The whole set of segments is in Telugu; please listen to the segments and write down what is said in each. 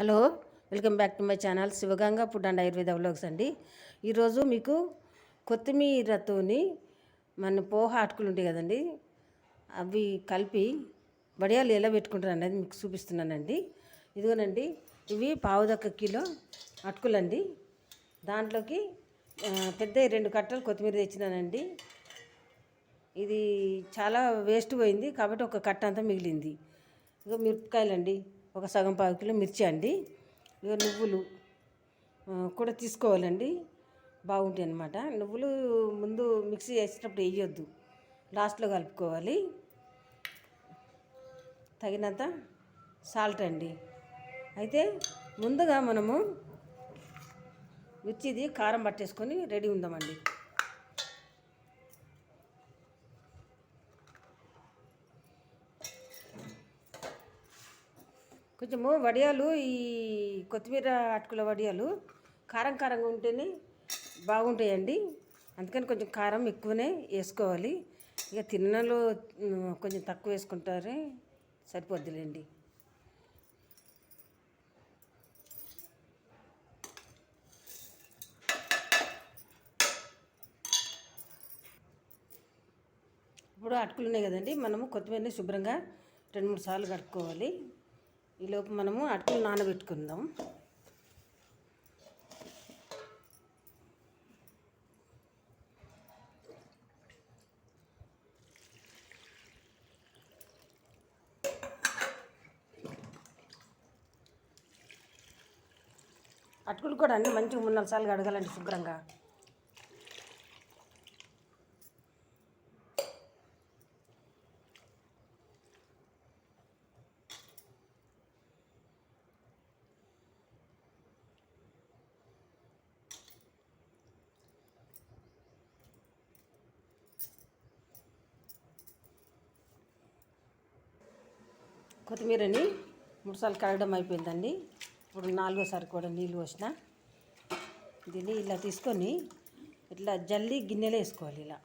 Hello welcome back to my channel Shivaganga food and Ayurveda vlogs అండి. ఈరోజు మీకు కొత్తిమీరతోని మన పోహ అటుకులు ఉంటాయి కదండి అవి కలిపి వడియాలు ఎలా పెట్టుకుంటారు అనేది మీకు చూపిస్తున్నానండి. ఇదిగోనండి ఇవి పావుదొక్క కిలో అటుకులండి దాంట్లోకి పెద్ద రెండు కట్టలు కొత్తిమీర తెచ్చినానండి. ఇది చాలా వేస్ట్ పోయింది కాబట్టి ఒక కట్ట అంతా మిగిలింది. ఇక మిరపకాయలండి. ఒక సగం పావు కిలో మిర్చి అండి. ఇక నువ్వులు కూడా తీసుకోవాలండి. బాగుంటాయి అన్నమాట. నువ్వులు ముందు మిక్సీ చేసేటప్పుడు వేయొద్దు. లాస్ట్లో కలుపుకోవాలి. తగినంత సాల్ట్ అండి. అయితే ముందుగా మనము మిర్చిది కారం పట్టేసుకొని రెడీ ఉందామండి. కొంచెము వడియాలు ఈ కొత్తిమీర అటుకుల వడియాలు కారం కారంగా ఉంటేనే బాగుంటాయండి. అందుకని కొంచెం కారం ఎక్కువనే వేసుకోవాలి. ఇక తిన్నలో కొంచెం తక్కువ వేసుకుంటారే సరిపోద్దిలేండి. ఇప్పుడు అటుకులు ఉన్నాయి కదండి మనము కొత్తిమీరని శుభ్రంగా రెండు మూడు సార్లు కడుక్కోవాలి. ఈలోపు మనము అటుకులు నానబెట్టుకుందాం. అటుకులు కూడా అండి మంచిగా మూడు నాలుగు సార్లు కడగాలండి శుభ్రంగా. కొత్తిమీరని మూడుసార్లు కడగడం అయిపోయిందండి. ఇప్పుడు నాలుగోసారి కూడా నీళ్ళు పోసిన. దీన్ని ఇలా తీసుకొని ఇట్లా జల్లి గిన్నెలో వేసుకోవాలి ఇలా.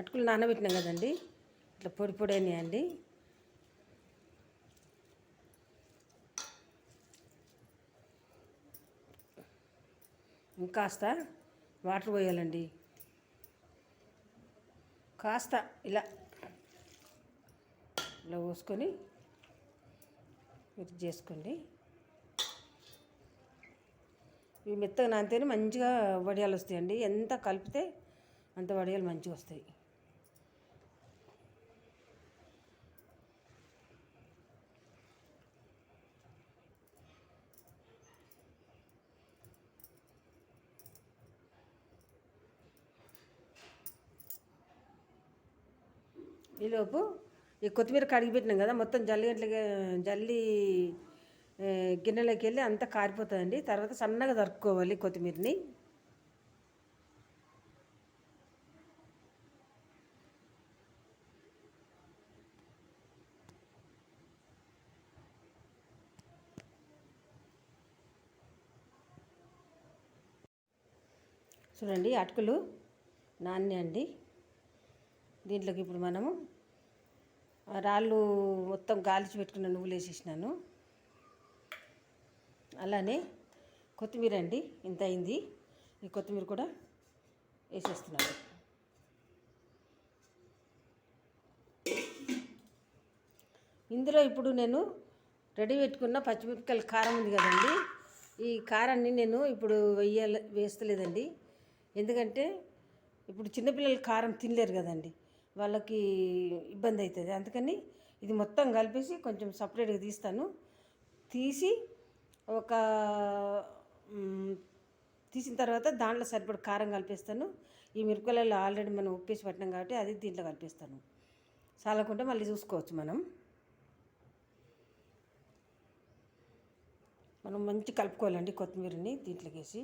అటుకులు నానబెట్టినాం కదండి. ఇట్లా పొడి పొడైనాయండి ఇంకాస్త వాటర్ పోయాలండి. కాస్త ఇలా ఇలా పోసుకొని మిక్స్ చేసుకోండి. ఇవి మెత్తగా నానితేనే మంచిగా వడియాలు వస్తాయండి. ఎంత కలిపితే అంత వడియాలు మంచిగా వస్తాయి. ఈలోపు ఈ కొత్తిమీర కడిగి పెట్టినాం కదా మొత్తం జల్లి గంటలకి జల్లి గిన్నెలోకి వెళ్ళి అంతా కారిపోతుందండి తర్వాత సన్నగా తరుక్కోవాలి కొత్తిమీరని. చూడండి అటుకులు నాణ్య అండి దీంట్లోకి ఇప్పుడు మనము రాళ్ళు మొత్తం గాలిచి పెట్టుకున్న నువ్వులు వేసేసినాను. అలానే కొత్తిమీర అండి ఇంత అయింది. ఈ కొత్తిమీర కూడా వేసేస్తున్నాను. ఇందులో ఇప్పుడు నేను రెడీ పెట్టుకున్న పచ్చిమిరపకాయల కారం ఉంది కదండి. ఈ కారాన్ని నేను ఇప్పుడు వేయాల వేస్తలేదండి. ఎందుకంటే ఇప్పుడు చిన్నపిల్లలు కారం తినలేరు కదండి. వాళ్ళకి ఇబ్బంది అవుతుంది అందుకని ఇది మొత్తం కలిపేసి కొంచెం సపరేట్గా తీస్తాను. తీసి ఒక తీసిన తర్వాత దాంట్లో సరిపడ కారం కలిపేస్తాను. ఈ మిరపకాయలలో ఆల్రెడీ మనం ఉప్పేసి పట్టినాం కాబట్టి అది దీంట్లో కలిపేస్తాను. చాలకుంటే మళ్ళీ చూసుకోవచ్చు మనం. మనం మంచి కలుపుకోవాలండి కొత్తిమీరని దీంట్లోకి వేసి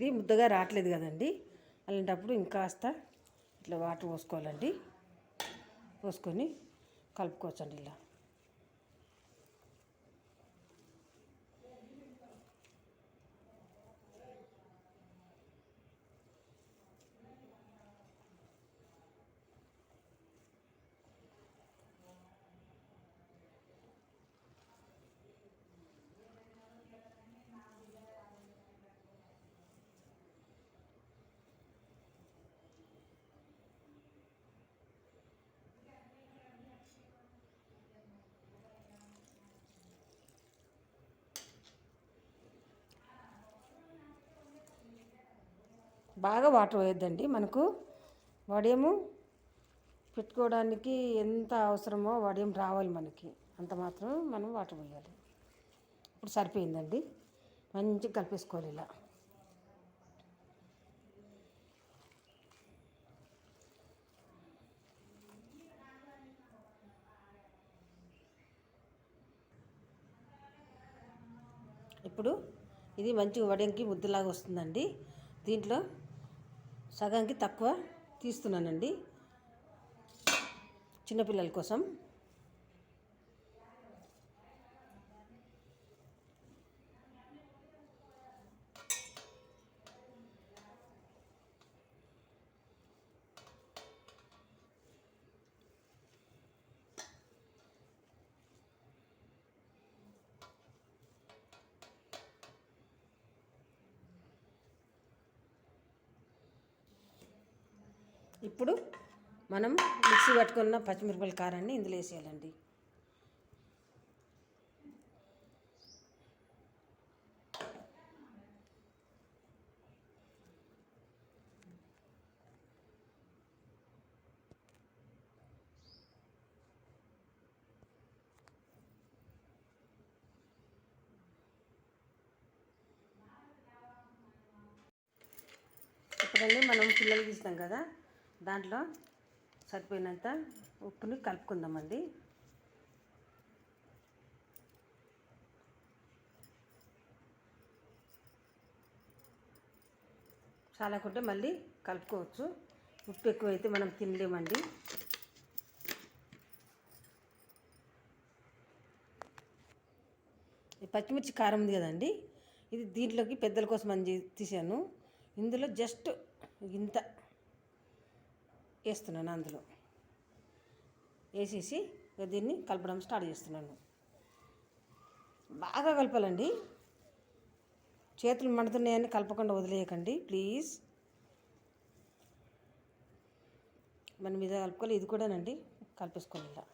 ఇది ముద్దగా రావట్లేదు కదండి. అలాంటప్పుడు ఇంకాస్త ఇట్లా వాటర్ పోసుకోవాలండి. పోసుకొని కలుపుకోవచ్చండి ఇలా. బాగా వాటర్ పోయొద్దండి. మనకు వడియము పెట్టుకోవడానికి ఎంత అవసరమో వడియం రావాలి మనకి. అంత మాత్రం మనం వాటర్ పోయాలి. ఇప్పుడు సరిపోయిందండి. మంచిగా కలిపేసుకోవాలి ఇలా. ఇప్పుడు ఇది మంచి వడియంకి ముద్దలాగా వస్తుందండి. దీంట్లో సగానికి తక్కువ తీస్తున్నానండి చిన్నపిల్లల కోసం. ఇప్పుడు మనం మిక్సీ పట్టుకున్న పచ్చిమిరపకాయ కారాన్ని ఇందులో వేసేయాలండి. ఇప్పుడండి మనం పిల్లలు తీస్తాం కదా. దాంట్లో సరిపోయినంత ఉప్పుని కలుపుకుందామండి. చాలకుంటే మళ్ళీ కలుపుకోవచ్చు. ఉప్పు ఎక్కువైతే మనం తినలేమండి. పచ్చిమిర్చి కారం ఉంది కదండి ఇది దీంట్లోకి పెద్దల కోసం అని తీసాను ఇందులో జస్ట్ ఇంత వేస్తున్నాను అందులో. వేసేసి దీన్ని కలపడం స్టార్ట్ చేస్తున్నాను. బాగా కలపాలండి. చేతులు మండుతున్నాయని కలపకుండా వదిలేయకండి ప్లీజ్. మన మీద కలుపుకోవాలి ఇది కూడానండి. కలిపేసుకోవాలి ఇలా.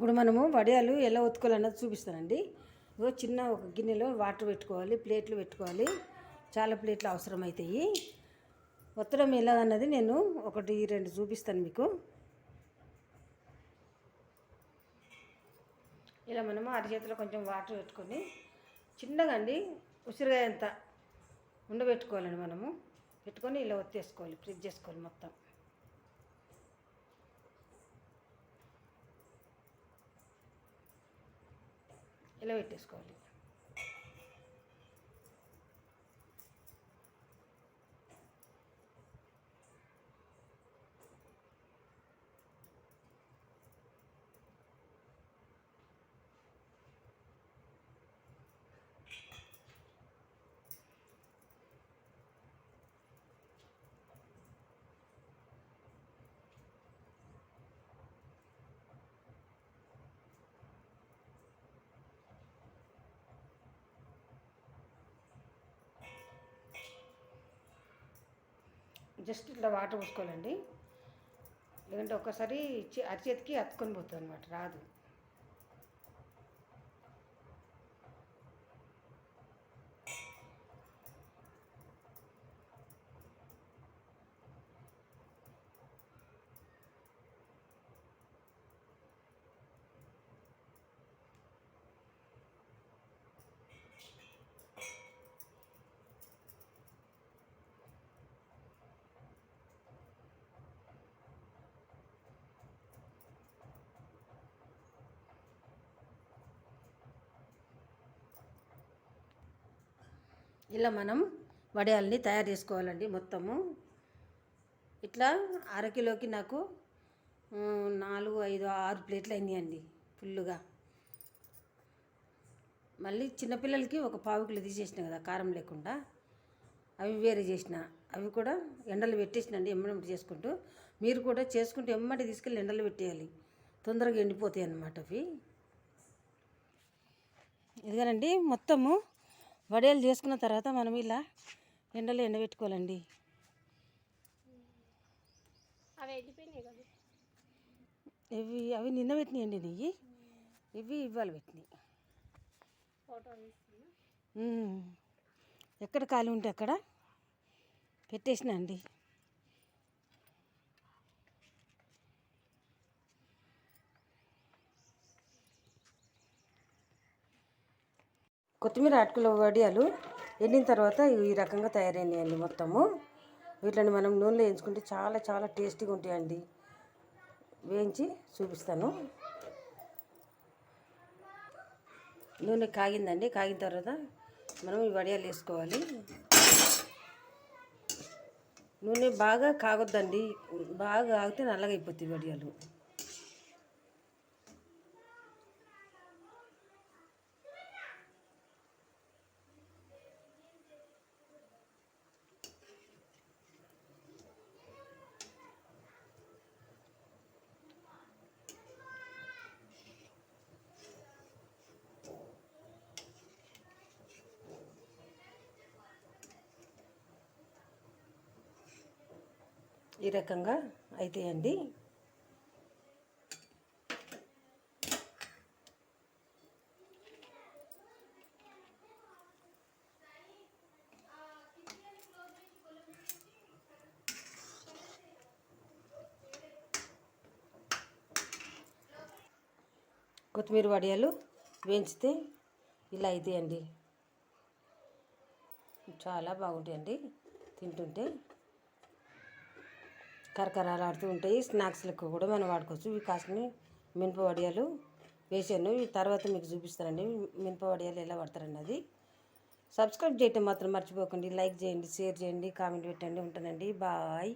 ఇప్పుడు మనము వడియాలు ఎలా ఉతుకోవాలన్నది చూపిస్తానండి. ఇగో చిన్న ఒక గిన్నెలో వాటర్ పెట్టుకోవాలి ప్లేట్లు పెట్టుకోవాలి. చాలా ప్లేట్లు అవసరం అవుతాయి ఒత్తడం ఎలా అన్నది నేను ఒకటి రెండు చూపిస్తాను మీకు. ఇలా మనము అరిచేతిలో కొంచెం వాటర్ పెట్టుకొని చిన్నగా అండి ఉసిరిగా ఎంత ఉండబెట్టుకోవాలండి మనము. పెట్టుకొని ఇలా ఒత్తేసుకోవాలి ఫ్రిడ్జ్ చేసుకోవాలి మొత్తం. ఇలా పెట్టేసుకోవాలి జస్ట్ ఇట్లా వాటర్ పోసుకోవాలండి. లేదంటే ఒక్కసారి అరిచేతికి అతుకొని పోతుంది అనమాట రాదు. ఇలా మనం వడియాల్ని తయారు చేసుకోవాలండి మొత్తము. ఇట్లా అరకిలోకి నాకు నాలుగు ఐదు ఆరు ప్లేట్లు అయినాయండి ఫుల్లుగా. మళ్ళీ చిన్నపిల్లలకి ఒక పావు కిలో తీసేసిన కదా కారం లేకుండా. అవి వేరే చేసిన అవి కూడా ఎండలు పెట్టేసినండి ఎమ్మటి చేసుకుంటూ. మీరు కూడా చేసుకుంటూ ఎమ్మటి తీసుకెళ్ళి ఎండలు పెట్టేయాలి. తొందరగా ఎండిపోతాయి అన్నమాట అవి. ఇదిగానండి మొత్తము వడియాలు చేసుకున్న తర్వాత మనం ఇలా ఎండలో ఎండబెట్టుకోవాలండి. ఇవి అవి నిన్న పెట్టినాయండి నెయ్యి ఇవి. ఇవాళ పెట్టినాయి. ఎక్కడ ఖాళీ ఉంటే అక్కడ పెట్టేసిన అండి. కొత్తిమీర అటుకుల వడియాలు ఎండిన తర్వాత ఈ రకంగా తయారైనాయండి మొత్తము. వీటిని మనం నూనెలో వేయించుకుంటే చాలా చాలా టేస్టీగా ఉంటాయండి. వేయించి చూపిస్తాను. నూనె కాగిందండి. కాగిన తర్వాత మనం ఈ వడియాలు వేసుకోవాలి. నూనె బాగా కాగొద్దండి. బాగా కాగితే నల్లగా అయిపోతాయి వడియాలు. ఈ రకంగా అవుతాయండి కొత్తిమీర వడియాలు వేయించితే ఇలా అవుతాయండి చాలా బాగుంటాయండి తింటుంటే. కరకరలాడుతూ ఉంటాయి. స్నాక్స్లకు కూడా మనం వాడుకోవచ్చు. ఇవి కాసిన మినప వడియాలు వేసాను ఈ తర్వాత మీకు చూపిస్తానండి. మినప వడియాలు ఎలా పడతారండి అది సబ్స్క్రైబ్ చేయటం మాత్రం మర్చిపోకండి. లైక్ చేయండి షేర్ చేయండి కామెంట్ పెట్టండి. ఉంటానండి. బాయ్.